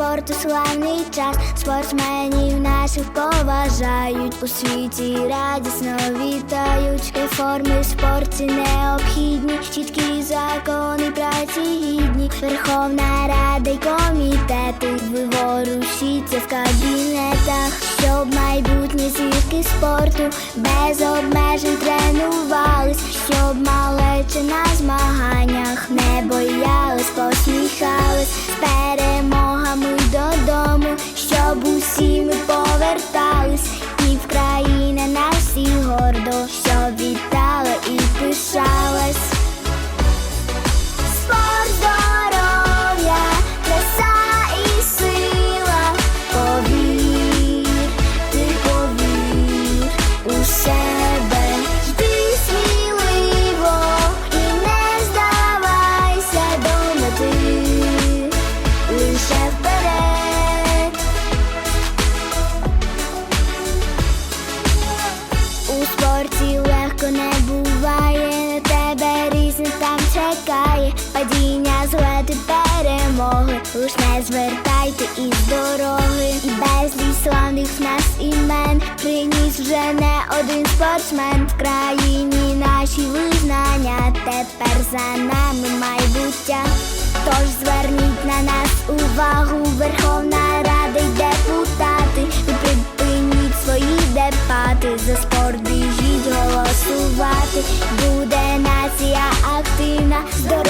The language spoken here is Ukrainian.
спорту славний час, спортсменів наших поважають. У світі радісно вітають. Реформи в спорті необхідні, чіткі закони праці гідні. Верховна Рада й комітети виворушіться в кабінетах, щоб майбутні зірки спорту без обмежень тренувались, щоб малече на despertáis. Чекає, падіння, злети, перемоги, лиш не звертайте із дороги, і безліч славних нас імен приніс вже не один спортсмен в країні. Наші визнання, тепер за нами майбуття. Тож зверніть на нас увагу, Верховна Рада й депутати, ви припиніть свої дебати, за спорт біжіть голосувати. Буде нація активна, здорова,